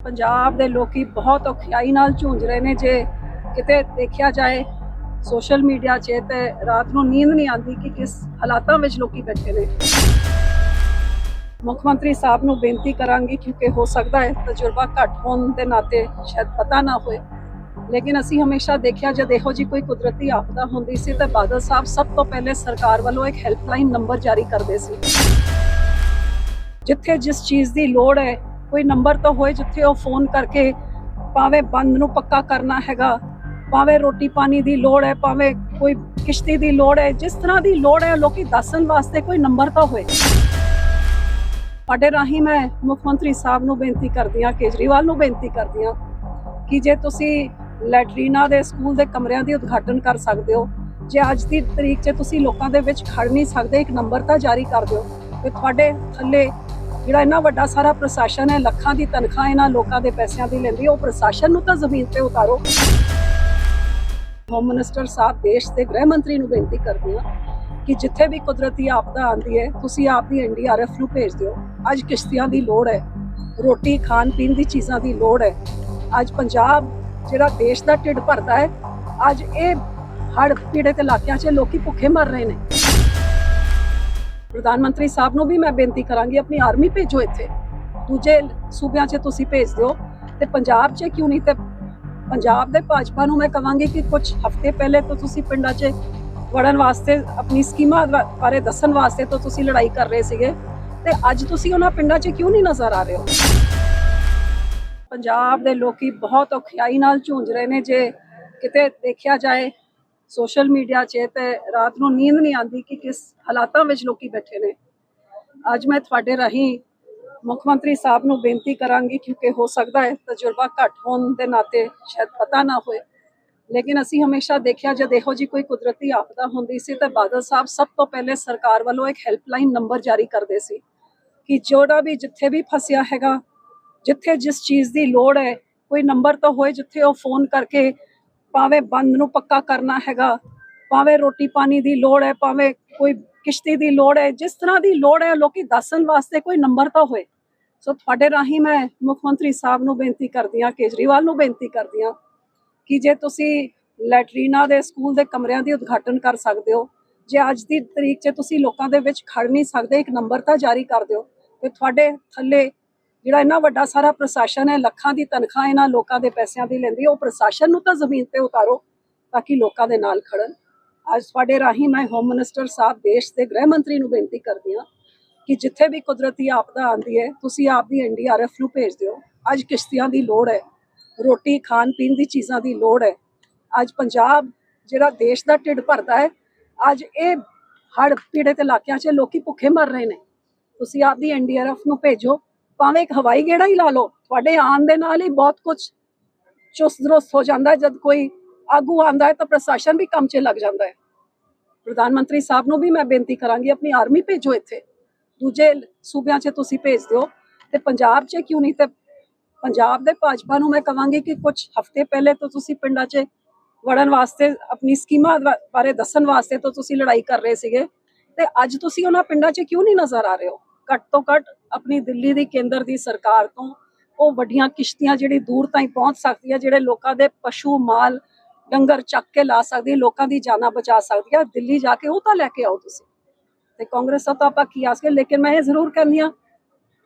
ਪੰਜਾਬ ਦੇ ਲੋਕੀ ਬਹੁਤ ਔਖਿਆਈ ਨਾਲ ਝੂੰਝ ਰਹੇ ਨੇ ਜੇ ਕਿਤੇ ਦੇਖਿਆ ਜਾਏ ਸੋਸ਼ਲ ਮੀਡੀਆ 'ਚ ਤੇ ਰਾਤ ਨੂੰ ਨੀਂਦ ਨਹੀਂ ਆਉਂਦੀ ਕਿ ਕਿਸ ਹਾਲਾਤਾਂ ਵਿੱਚ ਲੋਕੀ ਬੈਠੇ ਨੇ। ਮੁੱਖ ਮੰਤਰੀ ਸਾਹਿਬ ਨੂੰ ਬੇਨਤੀ ਕਰਾਂਗੀ ਕਿਉਂਕਿ ਹੋ ਸਕਦਾ ਹੈ ਤਜਰਬਾ ਘੱਟ ਹੋਣ ਦੇ ਨਾਤੇ ਸ਼ਾਇਦ ਪਤਾ ਨਾ ਹੋਏ। ਲੇਕਿਨ ਅਸੀਂ ਹਮੇਸ਼ਾ ਦੇਖਿਆ ਜਦ ਇਹੋ ਜੀ ਕੋਈ ਕੁਦਰਤੀ ਆਪਦਾ ਹੁੰਦੀ ਸੀ ਤਾਂ ਬਾਦਲ ਸਾਹਿਬ ਸਭ ਤੋਂ ਪਹਿਲੇ ਸਰਕਾਰ ਵੱਲੋਂ ਇੱਕ ਹੈਲਪਲਾਈਨ ਨੰਬਰ ਜਾਰੀ ਕਰਦੇ ਸੀ। ਜਿੱਥੇ ਜਿਸ ਚੀਜ਼ ਦੀ ਲੋੜ ਹੈ ਕੋਈ ਨੰਬਰ ਤਾਂ ਹੋਏ ਜਿੱਥੇ ਉਹ ਫੋਨ ਕਰਕੇ ਭਾਵੇਂ ਬੰਦ ਨੂੰ ਪੱਕਾ ਕਰਨਾ ਹੈਗਾ, ਭਾਵੇਂ ਰੋਟੀ ਪਾਣੀ ਦੀ ਲੋੜ ਹੈ, ਭਾਵੇਂ ਕੋਈ ਕਿਸ਼ਤੀ ਦੀ ਲੋੜ ਹੈ, ਜਿਸ ਤਰ੍ਹਾਂ ਦੀ ਲੋੜ ਹੈ ਲੋਕੀ ਦੱਸਣ ਵਾਸਤੇ ਕੋਈ ਨੰਬਰ ਤਾਂ ਹੋਏ। ਸਾਡੇ ਰਾਹੀਂ ਮੈਂ ਮੁੱਖ ਮੰਤਰੀ ਸਾਹਿਬ ਨੂੰ ਬੇਨਤੀ ਕਰਦੀ ਹਾਂ, ਕੇਜਰੀਵਾਲ ਨੂੰ ਬੇਨਤੀ ਕਰਦੀ ਹਾਂ ਕਿ ਜੇ ਤੁਸੀਂ ਲੈਟਰੀਨਾ ਦੇ ਸਕੂਲ ਦੇ ਕਮਰਿਆਂ ਦੀ ਉਦਘਾਟਨ ਕਰ ਸਕਦੇ ਹੋ, ਜੇ ਅੱਜ ਦੀ ਤਰੀਕ 'ਚ ਤੁਸੀਂ ਲੋਕਾਂ ਦੇ ਵਿੱਚ ਖੜ ਨਹੀਂ ਸਕਦੇ, ਇੱਕ ਨੰਬਰ ਤਾਂ ਜਾਰੀ ਕਰ ਦਿਓ ਤੇ ਤੁਹਾਡੇ ਥੱਲੇ ਜਿਹੜਾ ਇੰਨਾ ਵੱਡਾ ਸਾਰਾ ਪ੍ਰਸ਼ਾਸਨ ਹੈ ਲੱਖਾਂ ਦੀ ਤਨਖਾਹ ਇਹਨਾਂ ਲੋਕਾਂ ਦੇ ਪੈਸਿਆਂ ਦੀ ਲੈਂਦੀ ਹੈ, ਉਹ ਪ੍ਰਸ਼ਾਸਨ ਨੂੰ ਤਾਂ ਜ਼ਮੀਨ ਤੇ ਉਤਾਰੋ। ਹੋਮ ਮਿਨਿਸਟਰ ਸਾਹਿਬ ਦੇਸ਼ ਦੇ ਗ੍ਰਹਿ ਮੰਤਰੀ ਨੂੰ ਬੇਨਤੀ ਕਰਦੀ ਹਾਂ ਕਿ ਜਿੱਥੇ ਵੀ ਕੁਦਰਤੀ ਆਪਦਾ ਆਉਂਦੀ ਹੈ ਤੁਸੀਂ ਆਪਦੀ ਐਨਡੀਆਰਐਫ ਨੂੰ ਭੇਜ ਦਿਓ। ਅੱਜ ਕਿਸ਼ਤੀਆਂ ਦੀ ਲੋੜ ਹੈ ਰੋਟੀ ਖਾਣ ਪੀਣ ਦੀ ਚੀਜ਼ਾਂ ਦੀ ਲੋੜ ਹੈ। ਅੱਜ ਪੰਜਾਬ ਜਿਹੜਾ ਦੇਸ਼ ਦਾ ਢਿੱਡ ਭਰਦਾ ਹੈ ਅੱਜ ਇਹ ਹੜ੍ਹ ਪੀੜਤ ਇਲਾਕਿਆਂ 'ਚ ਲੋਕੀ ਭੁੱਖੇ ਮਰ ਰਹੇ ਨੇ। ਪ੍ਰਧਾਨ ਮੰਤਰੀ ਸਾਹਿਬ ਨੂੰ ਵੀ ਮੈਂ ਬੇਨਤੀ ਕਰਾਂਗੀ, ਆਪਣੀ ਆਰਮੀ ਭੇਜੋ ਇੱਥੇ। ਦੂਜੇ ਸੂਬਿਆਂ 'ਚ ਤੁਸੀਂ ਭੇਜ ਦਿਓ ਤੇ ਪੰਜਾਬ 'ਚ ਕਿਉਂ ਨਹੀਂ ਤੇ ਪੰਜਾਬ ਦੇ ਭਾਜਪਾ ਨੂੰ ਮੈਂ ਕਹਾਂਗੀ ਕਿ ਕੁਝ ਹਫ਼ਤੇ ਪਹਿਲੇ ਤੋਂ ਤੁਸੀਂ ਪਿੰਡਾਂ 'ਚ ਵੜਨ ਵਾਸਤੇ, ਆਪਣੀ ਸਕੀਮਾਂ ਬਾਰੇ ਦੱਸਣ ਵਾਸਤੇ ਤੋਂ ਤੁਸੀਂ ਲੜਾਈ ਕਰ ਰਹੇ ਸੀਗੇ। ਤੇ ਅੱਜ ਤੁਸੀਂ ਉਹਨਾਂ ਪਿੰਡਾਂ 'ਚ ਕਿਉਂ ਨਹੀਂ ਨਜ਼ਰ ਆ ਰਹੇ ਹੋ? ਪੰਜਾਬ ਦੇ ਲੋਕੀ ਬਹੁਤ ਔਖਿਆਈ ਨਾਲ ਝੂੰਝ ਰਹੇ ਨੇ, ਜੇ ਕਿਤੇ ਦੇਖਿਆ ਜਾਏ ਸੋਸ਼ਲ ਮੀਡੀਆ 'ਚ ਤੇ ਰਾਤ ਨੂੰ ਨੀਂਦ ਨਹੀਂ ਆਉਂਦੀ ਕਿ ਕਿਸ ਹਾਲਾਤਾਂ ਵਿੱਚ ਲੋਕੀ ਬੈਠੇ ਨੇ। ਅੱਜ ਮੈਂ ਤੁਹਾਡੇ ਰਾਹੀਂ ਮੁੱਖ ਮੰਤਰੀ ਸਾਹਿਬ ਨੂੰ ਬੇਨਤੀ ਕਰਾਂਗੀ ਕਿਉਂਕਿ ਹੋ ਸਕਦਾ ਹੈ ਤਜਰਬਾ ਘੱਟ ਹੋਣ ਦੇ ਨਾਤੇ ਸ਼ਾਇਦ ਪਤਾ ਨਾ ਹੋਏ। ਲੇਕਿਨ ਅਸੀਂ ਹਮੇਸ਼ਾ ਦੇਖਿਆ ਜਦ ਇਹੋ ਜੀ ਕੋਈ ਕੁਦਰਤੀ ਆਪਦਾ ਹੁੰਦੀ ਸੀ ਤਾਂ ਬਾਦਲ ਸਾਹਿਬ ਸਭ ਤੋਂ ਪਹਿਲੇ ਸਰਕਾਰ ਵੱਲੋਂ ਇੱਕ ਹੈਲਪਲਾਈਨ ਨੰਬਰ ਜਾਰੀ ਕਰਦੇ ਸੀ ਕਿ ਜੋੜਾ ਵੀ ਜਿੱਥੇ ਵੀ ਫਸਿਆ ਹੈਗਾ, ਜਿੱਥੇ ਜਿਸ ਚੀਜ਼ ਦੀ ਲੋੜ ਹੈ, ਕੋਈ ਨੰਬਰ ਤਾਂ ਹੋਏ ਜਿੱਥੇ ਉਹ ਫੋਨ ਕਰਕੇ ਭਾਵੇਂ ਬੰਦ ਨੂੰ ਪੱਕਾ ਕਰਨਾ ਹੈਗਾ, ਭਾਵੇਂ ਰੋਟੀ ਪਾਣੀ ਦੀ ਲੋੜ ਹੈ, ਭਾਵੇਂ ਕੋਈ ਕਿਸ਼ਤੀ ਦੀ ਲੋੜ ਹੈ, ਜਿਸ ਤਰ੍ਹਾਂ ਦੀ ਲੋੜ ਹੈ, ਲੋਕੀ ਦੱਸਣ ਵਾਸਤੇ ਕੋਈ ਨੰਬਰ ਤਾਂ ਹੋਏ। ਸੋ ਤੁਹਾਡੇ ਰਾਹੀਂ ਮੈਂ ਮੁੱਖ ਮੰਤਰੀ ਸਾਹਿਬ ਨੂੰ ਬੇਨਤੀ ਕਰਦੀ ਹਾਂ, ਕੇਜਰੀਵਾਲ ਨੂੰ ਬੇਨਤੀ ਕਰਦੀ ਹਾਂ ਕਿ ਜੇ ਤੁਸੀਂ ਲੈਟਰੀਨਾ ਦੇ ਸਕੂਲ ਦੇ ਕਮਰਿਆਂ ਦੀ ਉਦਘਾਟਨ ਕਰ ਸਕਦੇ ਹੋ, ਜੇ ਅੱਜ ਦੀ ਤਰੀਕ 'ਚ ਤੁਸੀਂ ਲੋਕਾਂ ਦੇ ਵਿੱਚ ਖੜ ਨਹੀਂ ਸਕਦੇ, ਇੱਕ ਨੰਬਰ ਤਾਂ ਜਾਰੀ ਕਰ ਦਿਓ ਤੇ ਤੁਹਾਡੇ ਥੱਲੇ ਜਿਹੜਾ ਇੰਨਾ ਵੱਡਾ ਸਾਰਾ ਪ੍ਰਸ਼ਾਸਨ ਹੈ, ਲੱਖਾਂ ਦੀ ਤਨਖਾਹ ਇਹਨਾਂ ਲੋਕਾਂ ਦੇ ਪੈਸਿਆਂ ਦੀ ਲੈਂਦੀ ਹੈ, ਉਹ ਪ੍ਰਸ਼ਾਸਨ ਨੂੰ ਤਾਂ ਜ਼ਮੀਨ ਤੇ ਉਤਾਰੋ ਤਾਂ ਕਿ ਲੋਕਾਂ ਦੇ ਨਾਲ ਖੜਨ। ਅੱਜ ਤੁਹਾਡੇ ਰਾਹੀਂ ਮੈਂ ਹੋਮ ਮਿਨਿਸਟਰ ਸਾਹਿਬ, ਦੇਸ਼ ਦੇ ਗ੍ਰਹਿ ਮੰਤਰੀ ਨੂੰ ਬੇਨਤੀ ਕਰਦੀ ਹਾਂ ਕਿ ਜਿੱਥੇ ਵੀ ਕੁਦਰਤੀ ਆਪਦਾ ਆਉਂਦੀ ਹੈ, ਤੁਸੀਂ ਆਪਦੀ ਐਨਡੀਆਰਐਫ ਨੂੰ ਭੇਜ ਦਿਓ। ਅੱਜ ਕਿਸ਼ਤੀਆਂ ਦੀ ਲੋੜ ਹੈ, ਰੋਟੀ, ਖਾਣ ਪੀਣ ਦੀ ਚੀਜ਼ਾਂ ਦੀ ਲੋੜ ਹੈ। ਅੱਜ ਪੰਜਾਬ ਜਿਹੜਾ ਦੇਸ਼ ਦਾ ਢਿੱਡ ਭਰਦਾ ਹੈ, ਅੱਜ ਇਹ ਹੜ੍ਹ ਪੀੜਤ ਇਲਾਕਿਆਂ 'ਚ ਲੋਕੀ ਭੁੱਖੇ ਮਰ ਰਹੇ ਨੇ। ਤੁਸੀਂ ਆਪਦੀ ਐਨਡੀਆਰਐਫ ਨੂੰ ਭੇਜੋ। ਭਾਵੇਂ ਇੱਕ ਹਵਾਈ ਗੇੜਾ ਹੀ ਲਾ ਲਓ, ਤੁਹਾਡੇ ਆਉਣ ਦੇ ਨਾਲ ਹੀ ਬਹੁਤ ਕੁਝ ਚੁਸਤ ਦਰੁਸਤ ਹੋ ਜਾਂਦਾ ਹੈ। ਜਦ ਕੋਈ ਆਗੂ ਆਂਦਾ ਹੈ ਤਾਂ ਪ੍ਰਸ਼ਾਸਨ ਵੀ ਕੰਮ 'ਚ ਲੱਗ ਜਾਂਦਾ ਹੈ। ਪ੍ਰਧਾਨ ਮੰਤਰੀ ਸਾਹਿਬ ਨੂੰ ਵੀ ਮੈਂ ਬੇਨਤੀ ਕਰਾਂਗੀ, ਆਪਣੀ ਆਰਮੀ ਭੇਜੋ ਇੱਥੇ। ਦੂਜੇ ਸੂਬਿਆਂ 'ਚ ਤੁਸੀਂ ਭੇਜ ਦਿਓ। ਤੇ ਪੰਜਾਬ 'ਚ ਕਿਉਂ ਨਹੀਂ ਤੇ ਪੰਜਾਬ ਦੇ ਭਾਜਪਾ ਨੂੰ ਮੈਂ ਕਹਾਂਗੀ ਕਿ ਕੁਝ ਹਫ਼ਤੇ ਪਹਿਲੇ ਤੋਂ ਤੁਸੀਂ ਪਿੰਡਾਂ 'ਚ ਵੜਨ ਵਾਸਤੇ, ਆਪਣੀ ਸਕੀਮਾਂ ਬਾਰੇ ਦੱਸਣ ਵਾਸਤੇ ਤਾਂ ਤੁਸੀਂ ਲੜਾਈ ਕਰ ਰਹੇ ਸੀਗੇ। ਤੇ ਅੱਜ ਤੁਸੀਂ ਉਹਨਾਂ ਪਿੰਡਾਂ 'ਚ ਕਿਉਂ ਨਹੀਂ ਨਜ਼ਰ ਆ ਰਹੇ ਹੋ? ਘੱਟ ਤੋਂ ਘੱਟ ਆਪਣੀ ਦਿੱਲੀ ਦੀ ਕੇਂਦਰ ਦੀ ਸਰਕਾਰ ਤੋਂ ਉਹ ਵੱਡੀਆਂ ਕਿਸ਼ਤੀਆਂ ਜਿਹੜੀ ਦੂਰ ਤਾਈਂ ਪਹੁੰਚ ਸਕਦੀ ਹੈ ਜਿਹੜੇ ਲੋਕਾਂ ਦੇ ਪਸ਼ੂ ਮਾਲ ਡੰਗਰ ਚੱਕ ਕੇ ਲਾ ਸਕਦੀ ਹੈ ਲੋਕਾਂ ਦੀ ਜਾਨਾਂ ਬਚਾ ਸਕਦੀ ਹੈ ਦਿੱਲੀ ਜਾ ਕੇ ਉਹ ਤਾਂ ਲੈ ਕੇ ਆਓ ਤੁਸੀਂ। ਤੇ ਕਾਂਗਰਸ ਦਾ ਤਾਂ ਆਪਾਂ ਕੀ ਆਸ ਕੇ ਲੇਕਿਨ ਮੈਂ ਇਹ ਜ਼ਰੂਰ ਕਹਿੰਦੀ ਹਾਂ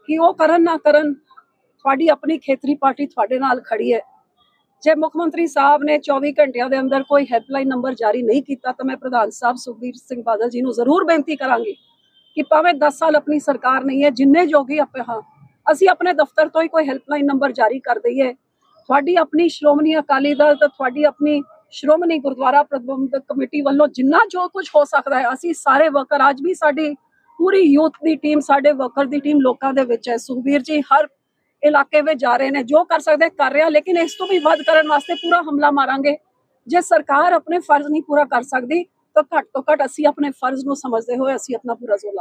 ਕਿ ਉਹ ਕਰਨ ਨਾ ਕਰਨ ਤੁਹਾਡੀ ਆਪਣੀ ਖੇਤਰੀ ਪਾਰਟੀ ਤੁਹਾਡੇ ਨਾਲ ਖੜੀ ਹੈ। ਜੇ ਮੁੱਖ ਮੰਤਰੀ ਸਾਹਿਬ ਨੇ 24 ਘੰਟਿਆਂ ਦੇ ਅੰਦਰ ਕੋਈ ਹੈਲਪਲਾਈਨ ਨੰਬਰ ਜਾਰੀ ਨਹੀਂ ਕੀਤਾ, ਤਾਂ ਮੈਂ ਪ੍ਰਧਾਨ ਸਾਹਿਬ ਸੁਖਬੀਰ ਸਿੰਘ ਬਾਦਲ ਜੀ ਨੂੰ ਜ਼ਰੂਰ ਬੇਨਤੀ ਕਰਾਂਗੀ ਕਿ ਭਾਵੇਂ 10 ਸਾਲ ਆਪਣੀ ਸਰਕਾਰ ਨਹੀਂ ਹੈ, ਜਿੰਨੇ ਜੋਗੀ ਆਪਾਂ ਹਾਂ, ਅਸੀਂ ਆਪਣੇ ਦਫ਼ਤਰ ਤੋਂ ਹੀ ਕੋਈ ਹੈਲਪਲਾਈਨ ਨੰਬਰ ਜਾਰੀ ਕਰ ਦਈਏ। ਤੁਹਾਡੀ ਆਪਣੀ ਸ਼੍ਰੋਮਣੀ ਅਕਾਲੀ ਦਲ ਤੇ ਤੁਹਾਡੀ ਆਪਣੀ ਸ਼੍ਰੋਮਣੀ ਗੁਰਦੁਆਰਾ ਪ੍ਰਬੰਧਕ ਕਮੇਟੀ ਵੱਲੋਂ ਜਿੰਨਾ ਜੋ ਕੁਝ ਹੋ ਸਕਦਾ ਹੈ, ਅਸੀਂ ਸਾਰੇ ਵਰਕਰ ਅੱਜ ਵੀ ਸਾਡੀ ਪੂਰੀ ਯੂਥ ਦੀ ਟੀਮ ਸਾਡੇ ਵਰਕਰ ਦੀ ਟੀਮ ਲੋਕਾਂ ਦੇ ਵਿੱਚ ਹੈ। ਸੁਖਬੀਰ ਜੀ, ਹਰ ਇਲਾਕੇ ਵਿੱਚ ਜਾ ਰਹੇ ਨੇ, ਜੋ ਕਰ ਸਕਦੇ ਕਰ ਰਿਹਾ, ਲੇਕਿਨ ਇਸ ਤੋਂ ਵੀ ਵੱਧ ਕਰਨ ਵਾਸਤੇ ਪੂਰਾ ਹਮਲਾ ਮਾਰਾਂਗੇ। ਜੇ ਸਰਕਾਰ ਆਪਣੇ ਫਰਜ਼ ਨਹੀਂ ਪੂਰਾ ਕਰ ਸਕਦੀ, ਤਾਂ ਘੱਟ ਤੋਂ ਘੱਟ ਅਸੀਂ ਆਪਣੇ ਫਰਜ਼ ਨੂੰ ਸਮਝਦੇ ਹੋਏ ਅਸੀਂ ਆਪਣਾ ਪੂਰਾ ਜ਼ੋਰ